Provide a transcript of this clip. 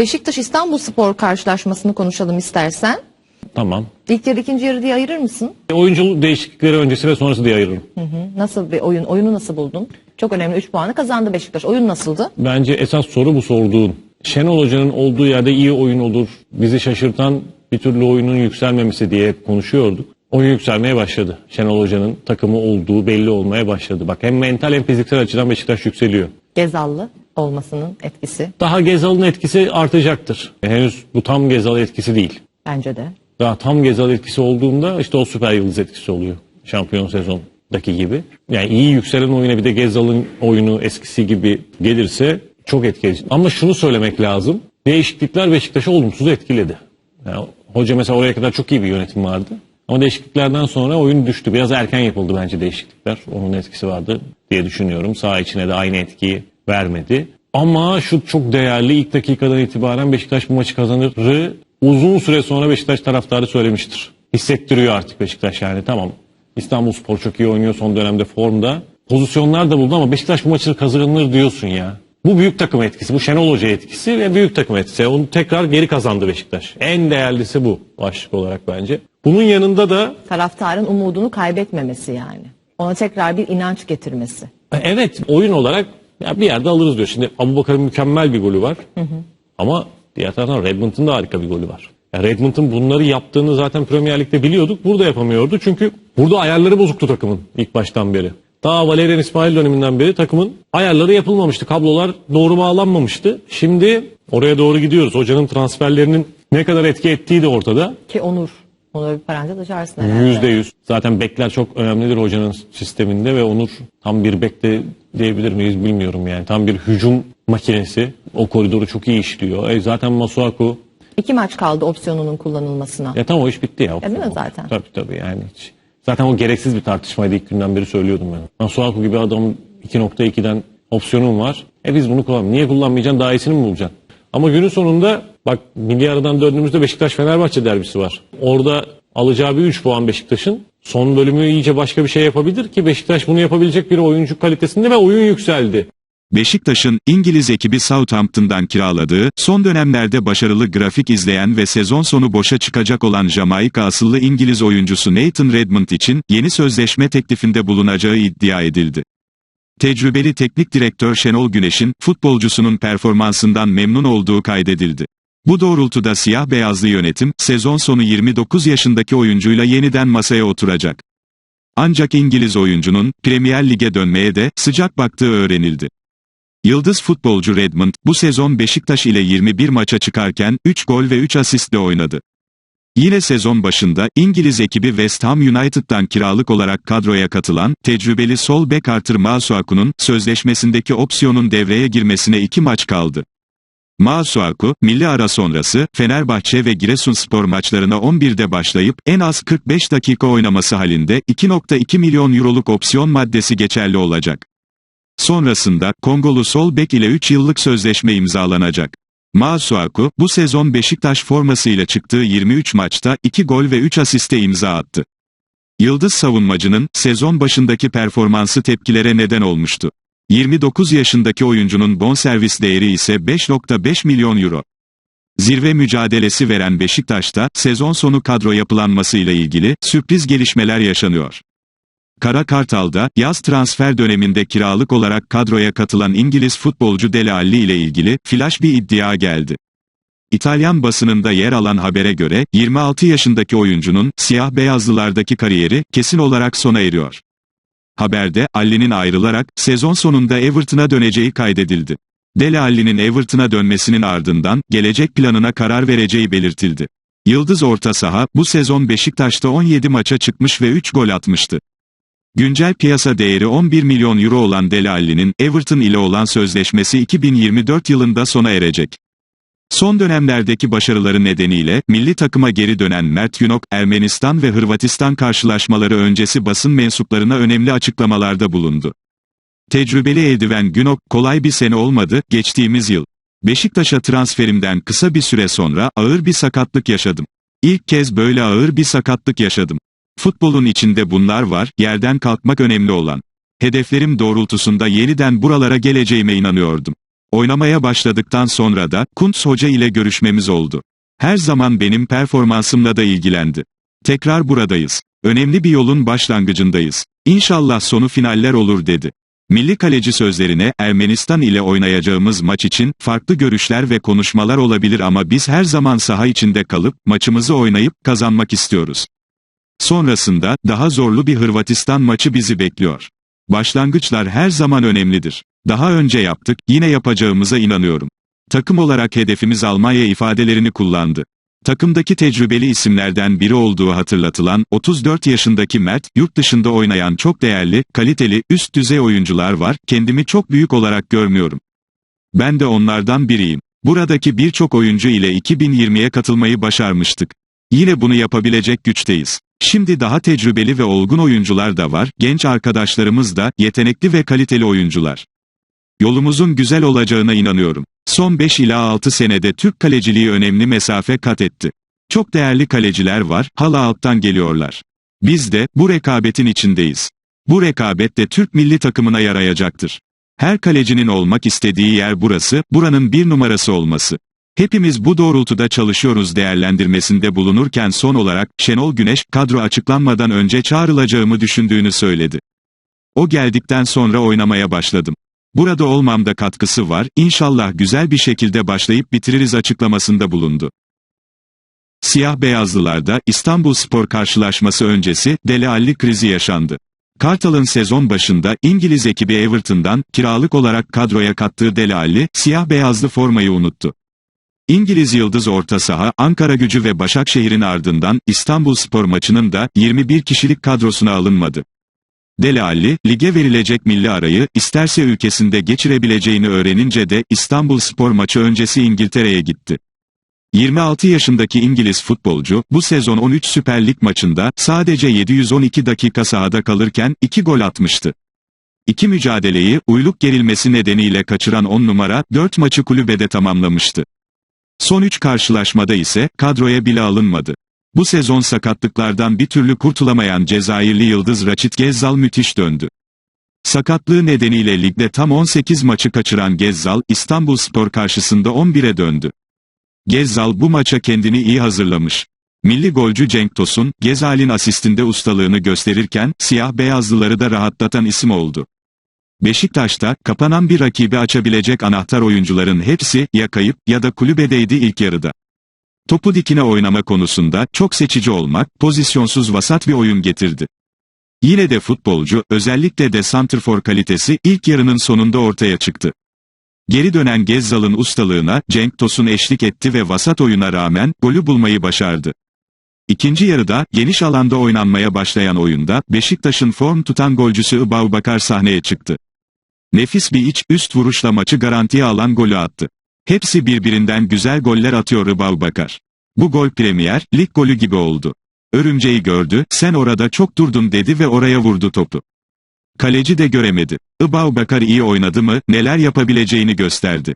Beşiktaş İstanbul Spor karşılaşmasını konuşalım istersen. Tamam. İlk yarı ikinci yarı diye ayırır mısın? Oyuncu değişiklikleri öncesi ve sonrası diye ayırırım. Hı, Nasıl bir oyun? Oyunu nasıl buldun? Çok önemli 3 puanı kazandı Beşiktaş. Oyun nasıldı? Bence esas soru bu sorduğun. Şenol Hoca'nın olduğu yerde iyi oyun olur. Bizi şaşırtan bir türlü oyunun yükselmemesi diye hep konuşuyorduk. Oyun yükselmeye başladı. Şenol Hoca'nın takımı olduğu belli olmaya başladı. Bak hem mental hem fiziksel açıdan Beşiktaş yükseliyor. Gezallı olmasının etkisi Daha Gezal'ın etkisi artacaktır. Henüz bu tam Gezal etkisi değil. bence de. Daha tam Gezal etkisi olduğunda işte o süper yıldız etkisi oluyor. Şampiyon sezondaki gibi. Yani iyi yükselen oyuna bir de Gezal'ın oyunu eskisi gibi gelirse çok etkileyici. Ama şunu söylemek lazım. Değişiklikler Beşiktaş'ı olumsuz etkiledi. Yani hoca mesela oraya kadar çok iyi bir yönetim vardı. Ama değişikliklerden sonra oyun düştü. Biraz erken yapıldı bence değişiklikler. Onun etkisi vardı diye düşünüyorum. Sağ içine de aynı etkiyi vermedi. Ama şu çok değerli ilk dakikadan itibaren Beşiktaş bu maçı kazanırı uzun süre sonra Beşiktaş taraftarı söylemiştir. Hissettiriyor artık Beşiktaş yani tamam. İstanbul Spor çok iyi oynuyor son dönemde formda. Pozisyonlar da buldu ama Beşiktaş bu maçı kazanır diyorsun ya. Bu büyük takım etkisi, bu Şenol Hoca etkisi ve büyük takım etkisi. Onu tekrar geri kazandı Beşiktaş. En değerlisi bu başlık olarak bence. Bunun yanında da Taraftarın umudunu kaybetmemesi yani. Ona tekrar bir inanç getirmesi. E, Evet oyun olarak ya bir yerde alırız diyor. Şimdi Abubakar'ın mükemmel bir golü var. Ama diğer taraftan Redmond'un da harika bir golü var. Ya Redmond'un bunları yaptığını zaten Premier Lig'de biliyorduk. Burada yapamıyordu. Çünkü burada ayarları bozuktu takımın ilk baştan beri. Daha Valerian İsmail döneminden beri takımın ayarları yapılmamıştı. Kablolar doğru bağlanmamıştı. Şimdi oraya doğru gidiyoruz. Hocanın transferlerinin ne kadar etki ettiği de ortada. Ki Onur. Onur bir parantez açarsın herhalde. Yüzde yüz. Zaten bekler çok önemlidir hocanın sisteminde ve Onur tam bir bek de diyebilir miyiz bilmiyorum yani. Tam bir hücum makinesi. O koridoru çok iyi işliyor. E zaten Masuaku İki maç kaldı opsiyonunun kullanılmasına. ya tam o iş bitti ya. değil mi zaten? Tabii tabii yani. hiç- Zaten o gereksiz bir tartışmaydı ilk günden beri söylüyordum ben. Masuaku gibi adam 2.2'den opsiyonun var. E biz bunu kullan. Niye kullanmayacaksın? Daha iyisini mi bulacaksın? Ama günün sonunda bak milli aradan döndüğümüzde Beşiktaş Fenerbahçe derbisi var. Orada alacağı bir 3 puan Beşiktaş'ın. Son bölümü iyice başka bir şey yapabilir ki Beşiktaş bunu yapabilecek bir oyuncu kalitesinde ve oyun yükseldi. Beşiktaş'ın İngiliz ekibi Southampton'dan kiraladığı, son dönemlerde başarılı grafik izleyen ve sezon sonu boşa çıkacak olan Jamaika asıllı İngiliz oyuncusu Nathan Redmond için yeni sözleşme teklifinde bulunacağı iddia edildi. Tecrübeli teknik direktör Şenol Güneş'in futbolcusunun performansından memnun olduğu kaydedildi. Bu doğrultuda siyah beyazlı yönetim, sezon sonu 29 yaşındaki oyuncuyla yeniden masaya oturacak. Ancak İngiliz oyuncunun Premier Lig'e dönmeye de sıcak baktığı öğrenildi. Yıldız futbolcu Redmond, bu sezon Beşiktaş ile 21 maça çıkarken, 3 gol ve 3 asistle oynadı. Yine sezon başında, İngiliz ekibi West Ham United'dan kiralık olarak kadroya katılan, tecrübeli sol bek Arthur Masuaku'nun, sözleşmesindeki opsiyonun devreye girmesine 2 maç kaldı. Masuaku, milli ara sonrası, Fenerbahçe ve Giresunspor maçlarına 11'de başlayıp, en az 45 dakika oynaması halinde, 2.2 milyon euroluk opsiyon maddesi geçerli olacak. Sonrasında, Kongolu sol bek ile 3 yıllık sözleşme imzalanacak. Masuaku, bu sezon Beşiktaş formasıyla çıktığı 23 maçta 2 gol ve 3 asiste imza attı. Yıldız savunmacının, sezon başındaki performansı tepkilere neden olmuştu. 29 yaşındaki oyuncunun bonservis değeri ise 5.5 milyon euro. Zirve mücadelesi veren Beşiktaş'ta, sezon sonu kadro yapılanmasıyla ilgili, sürpriz gelişmeler yaşanıyor. Kara Kartal'da, yaz transfer döneminde kiralık olarak kadroya katılan İngiliz futbolcu Dele Alli ile ilgili, flash bir iddia geldi. İtalyan basınında yer alan habere göre, 26 yaşındaki oyuncunun, siyah beyazlılardaki kariyeri, kesin olarak sona eriyor. Haberde, Alli'nin ayrılarak, sezon sonunda Everton'a döneceği kaydedildi. Dele Alli'nin Everton'a dönmesinin ardından, gelecek planına karar vereceği belirtildi. Yıldız orta saha, bu sezon Beşiktaş'ta 17 maça çıkmış ve 3 gol atmıştı. Güncel piyasa değeri 11 milyon euro olan Dele Alli'nin, Everton ile olan sözleşmesi 2024 yılında sona erecek. Son dönemlerdeki başarıları nedeniyle, milli takıma geri dönen Mert Günok, Ermenistan ve Hırvatistan karşılaşmaları öncesi basın mensuplarına önemli açıklamalarda bulundu. Tecrübeli eldiven Günok, kolay bir sene olmadı, geçtiğimiz yıl. Beşiktaş'a transferimden kısa bir süre sonra, ağır bir sakatlık yaşadım. İlk kez böyle ağır bir sakatlık yaşadım. Futbolun içinde bunlar var, yerden kalkmak önemli olan. Hedeflerim doğrultusunda yeniden buralara geleceğime inanıyordum. Oynamaya başladıktan sonra da Kuntz Hoca ile görüşmemiz oldu. Her zaman benim performansımla da ilgilendi. Tekrar buradayız. Önemli bir yolun başlangıcındayız. İnşallah sonu finaller olur dedi. Milli kaleci sözlerine Ermenistan ile oynayacağımız maç için farklı görüşler ve konuşmalar olabilir ama biz her zaman saha içinde kalıp maçımızı oynayıp kazanmak istiyoruz. Sonrasında daha zorlu bir Hırvatistan maçı bizi bekliyor. Başlangıçlar her zaman önemlidir. Daha önce yaptık, yine yapacağımıza inanıyorum. Takım olarak hedefimiz Almanya ifadelerini kullandı. Takımdaki tecrübeli isimlerden biri olduğu hatırlatılan 34 yaşındaki Mert, yurt dışında oynayan çok değerli, kaliteli, üst düzey oyuncular var, kendimi çok büyük olarak görmüyorum. Ben de onlardan biriyim. Buradaki birçok oyuncu ile 2020'ye katılmayı başarmıştık. Yine bunu yapabilecek güçteyiz. Şimdi daha tecrübeli ve olgun oyuncular da var, genç arkadaşlarımız da, yetenekli ve kaliteli oyuncular. Yolumuzun güzel olacağına inanıyorum. Son 5 ila 6 senede Türk kaleciliği önemli mesafe kat etti. Çok değerli kaleciler var, hala alttan geliyorlar. Biz de, bu rekabetin içindeyiz. Bu rekabet de Türk milli takımına yarayacaktır. Her kalecinin olmak istediği yer burası, buranın bir numarası olması. Hepimiz bu doğrultuda çalışıyoruz değerlendirmesinde bulunurken son olarak, Şenol Güneş, kadro açıklanmadan önce çağrılacağımı düşündüğünü söyledi. O geldikten sonra oynamaya başladım. Burada olmamda katkısı var, inşallah güzel bir şekilde başlayıp bitiririz açıklamasında bulundu. Siyah beyazlılarda İstanbul Spor karşılaşması öncesi Dele Alli krizi yaşandı. Kartal'ın sezon başında İngiliz ekibi Everton'dan kiralık olarak kadroya kattığı Dele Alli, siyah beyazlı formayı unuttu. İngiliz Yıldız orta saha, Ankara gücü ve Başakşehir'in ardından İstanbul Spor maçının da 21 kişilik kadrosuna alınmadı. Dele Alli, lige verilecek milli arayı, isterse ülkesinde geçirebileceğini öğrenince de İstanbul Spor maçı öncesi İngiltere'ye gitti. 26 yaşındaki İngiliz futbolcu, bu sezon 13 Süper Lig maçında sadece 712 dakika sahada kalırken 2 gol atmıştı. İki mücadeleyi, uyluk gerilmesi nedeniyle kaçıran 10 numara, 4 maçı kulübede tamamlamıştı. Son 3 karşılaşmada ise, kadroya bile alınmadı. Bu sezon sakatlıklardan bir türlü kurtulamayan Cezayirli Yıldız Raçit Gezzal müthiş döndü. Sakatlığı nedeniyle ligde tam 18 maçı kaçıran Gezzal, İstanbul Spor karşısında 11'e döndü. Gezzal bu maça kendini iyi hazırlamış. Milli golcü Cenk Tosun, Gezal'in asistinde ustalığını gösterirken, siyah beyazlıları da rahatlatan isim oldu. Beşiktaş'ta, kapanan bir rakibi açabilecek anahtar oyuncuların hepsi, ya kayıp, ya da kulübedeydi ilk yarıda. Topu dikine oynama konusunda, çok seçici olmak, pozisyonsuz vasat bir oyun getirdi. Yine de futbolcu, özellikle de santrfor kalitesi, ilk yarının sonunda ortaya çıktı. Geri dönen Gezzal'ın ustalığına, Cenk Tosun eşlik etti ve vasat oyuna rağmen, golü bulmayı başardı. İkinci yarıda, geniş alanda oynanmaya başlayan oyunda, Beşiktaş'ın form tutan golcüsü Bakar sahneye çıktı. Nefis bir iç, üst vuruşla maçı garantiye alan golü attı. Hepsi birbirinden güzel goller atıyor Ibav Bakar. Bu gol Premier, lig golü gibi oldu. Örümceği gördü, sen orada çok durdun dedi ve oraya vurdu topu. Kaleci de göremedi. Ibav Bakar iyi oynadı mı, neler yapabileceğini gösterdi.